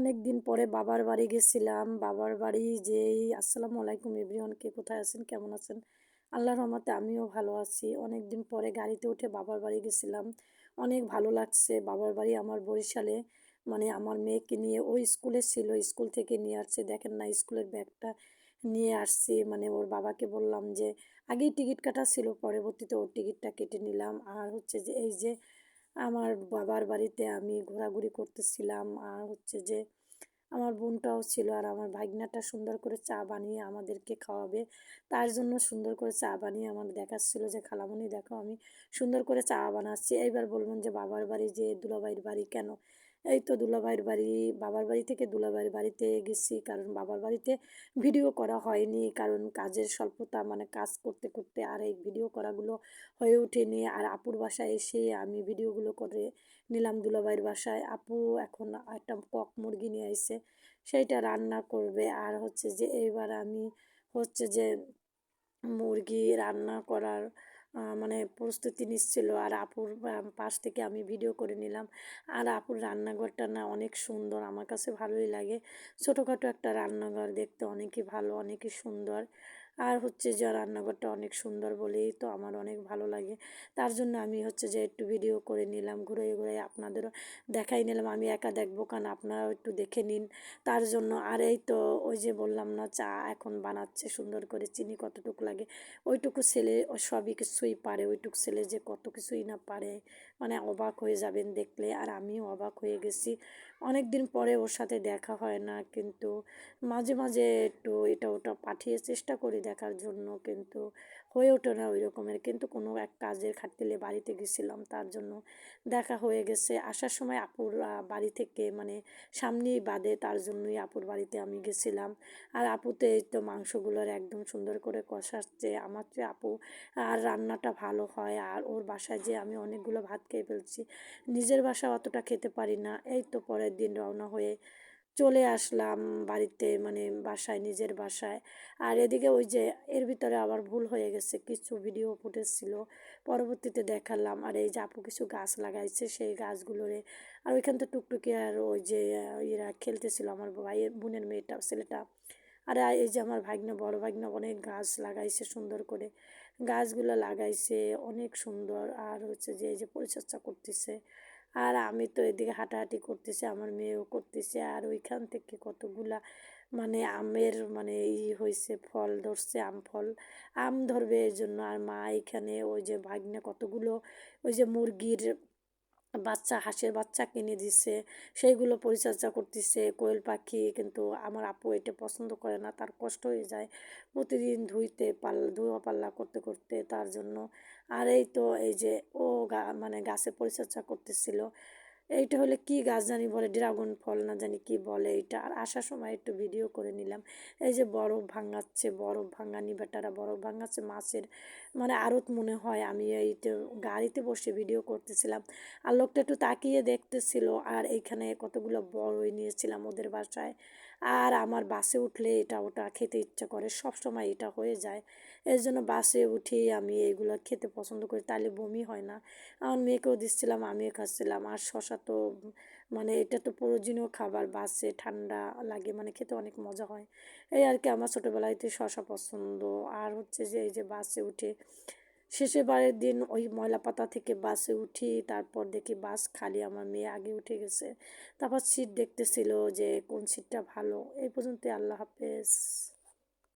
অনেক দিন পরে বাবার বাড়ি গেছিলাম। বাবার বাড়ি যেই, আসসালামু আলাইকুম এভরিওয়ান, কে কোথায় আছেন? কেমন আছেন? আল্লাহর রহমতে আমিও ভালো আছি। অনেক দিন পরে গাড়িতে উঠে বাবার বাড়ি গেছিলাম। অনেক ভালো লাগছে। বাবার বাড়ি আমার বরিশালে। মানে আমার মেয়েকে নিয়ে ওই স্কুলে ছিল, স্কুল থেকে নিয়ে আসছে। দেখেন না, স্কুলের ব্যাগটা নিয়ে আসছি। মানে ওর বাবাকে বললাম যে, আগেই টিকিট কাটা ছিল, পরবর্তীতে ওর টিকিটটা কেটে নিলাম। আর হচ্ছে যে, এই যে আমার বাবার বাড়িতে আমি ঘোরাঘুরি করতেছিলাম। আর হচ্ছে যে, আমার বোনটাও ছিল আর আমার ভাগনাটা সুন্দর করে চা বানিয়ে আমাদেরকে খাওয়াবে। তার জন্য সুন্দর করে চা বানিয়ে আমার দেখাচ্ছিল যে খালামণি দেখো আমি সুন্দর করে চা বানাচ্ছি। এইবার বলবেন যে, বাবার বাড়ি যে দুলাবাইয়ের বাড়ি কেন? এই তো দুলাভাইয়ের বাড়ি, বাবার বাড়ি থেকে দুলাভাইয়ের বাড়িতে গেছি। কারণ বাবার বাড়িতে ভিডিও করা হয়নি। কারণ কাজের স্বল্পতা মানে কাজ করতে করতে আর এই ভিডিও করাগুলো হয়ে ওঠেনি। আর আপুর বাসায় এসে আমি ভিডিওগুলো করে নিলাম দুলাভাইয়ের বাসায়। আপু এখন একটা কক মুরগি নিয়ে এসে সেইটা রান্না করবে। আর হচ্ছে যে, এইবার আমি হচ্ছে যে, মুরগি রান্না করার মানে প্রস্তুতি নিচ্ছিল। আর আপুর পাশ থেকে আমি ভিডিও করে নিলাম। আর আপুর রান্নাঘরটা না অনেক সুন্দর, আমার কাছে ভালোই লাগে। ছোটোখাটো একটা রান্নাঘর দেখতে অনেকই ভালো, অনেকই সুন্দর। আর হচ্ছে যে রান্নাঘরটা অনেক সুন্দর বলেই তো আমার অনেক ভালো লাগে। তার জন্য আমি হচ্ছে যে একটু ভিডিও করে নিলাম ঘুরে ঘুরে আপনাদেরও দেখাই নিলাম। আমি একা দেখব কারণ আপনারাও একটু দেখে নিন। তার জন্য আর এই তো ওই যে বললাম না, চা এখন বানাচ্ছে, সুন্দর করে চিনি কতটুকু লাগে, ওইটুকু ছেলে সবই কিছুই পারে, ওইটুকু ছেলে যে কত কিছুই না পারে মানে অবাক হয়ে যাবেন দেখলে। আর আমিও অবাক হয়ে গেছি। অনেক দিন পরে ওর সাথে দেখা হয় না, কিন্তু মাঝে মাঝে একটু এটা ওটা পাঠিয়ে চেষ্টা করি দেখার জন্য কিন্তু হয়ে ওঠে না ওই রকমের। কিন্তু কোনো এক কাজের খাটতিলে বাড়িতে গেছিলাম, তার জন্য দেখা হয়ে গেছে। আসার সময় আপুর বাড়ি থেকে মানে সামনেই বাদে, তার জন্যই আপুর বাড়িতে আমি গেছিলাম। আর আপুতে তো মাংসগুলোর একদম সুন্দর করে কষাচ্ছে। আমার চেয়ে আপু, আর রান্নাটা ভালো হয়, আর ওর বাসায় যে আমি অনেকগুলো ভাত খেয়ে ফেলছি, নিজের বাসা অতটা খেতে পারি না। এই তো পরের দিন রওনা হয়ে চলে আসলাম বাড়িতে মানে বাসায়, নিজের বাসায়। আর এদিকে ওই যে এর ভিতরে আবার ভুল হয়ে গেছে, কিছু ভিডিও ফুটেজ ছিল, পরবর্তীতে দেখালাম। আর এই যে আপু কিছু গাছ লাগাইছে, সেই গাছগুলোরে, আর ওইখান তো টুকটুকি আর ওই যে এরা খেলতেছিল আমার ভাইয়ের বোনের মেয়েটা, ছেলেটা। আর এই যে আমার ভাগ্নে, বড় ভাগ্নে অনেক গাছ লাগাইছে সুন্দর করে। গাছগুলো লাগাইছে, অনেক সুন্দর। আর হচ্ছে যে, এই যে পরিচর্যা করতেছে। আর আমি তো এদিকে হাঁটাহাঁটি করতেছি, আমার মেয়েও করতেছে। আর ওইখান থেকে কতগুলা মানে আমের মানে ই হয়েছে ফল ধরছে, আম ফল, আম ধরবে এই জন্য। আর মা এখানে ওই যে ভাগ্নে কতগুলো ওই যে মুরগির বাচ্চা, হাঁসের বাচ্চা কিনে দিছে, সেইগুলো পরিচর্যা করতেছে, কোয়েল পাখি, কিন্তু আমার আপু এটা পছন্দ করে না, তার কষ্ট হয়ে যায়। প্রতিদিন ধুইতে পাল্লা, ধোয়া পাল্লা করতে করতে তার জন্য। আর এই তো এই যে ও মানে গাছে পরিচর্যা করতেছিল এইটা হলে কি গাছ জানি বলে, ড্রাগন ফল না জানি কি বলে এটা আর আসার সময় একটু ভিডিও করে নিলাম। এই যে বরফ ভাঙাচ্ছে, বরফ ভাঙানি বেটারা বরফ ভাঙাচ্ছে, মাছের মানে আড়ত মনে হয়। আমি এইটা গাড়িতে বসে ভিডিও করতেছিলাম। আর লোকটা একটু তাকিয়ে দেখতেছিল। আর এইখানে কতগুলো বড়ই নিয়েছিলাম ওদের বাসায়। আর আমার বাসে উঠলে এটা ওটা খেতে ইচ্ছা করে সব সময় এটা হয়ে যায়। এর জন্য বাসে উঠি আমি এগুলো খেতে পছন্দ করি তাহলে বমি হয় না। আমার মেয়েকেও দিচ্ছিলাম, আমিও খাচ্ছিলাম। আর শশা তো মানে এটা তো প্রয়োজনীয় খাবার, বাসে ঠান্ডা লাগে মানে খেতে অনেক মজা হয়। এই আর কি, আমার ছোটোবেলাতে শশা পছন্দ। আর হচ্ছে যে এই যে বাসে উঠে শেষে বারের দিন ওই ময়লা পাতা থেকে বাসে উঠি, তারপর দেখি বাস খালি, আমার মেয়ে আগে উঠে গেছে। তারপর সিট দেখতেছিল যে কোন সিটটা ভালো। এই পর্যন্ত আল্লাহ হাফেজ।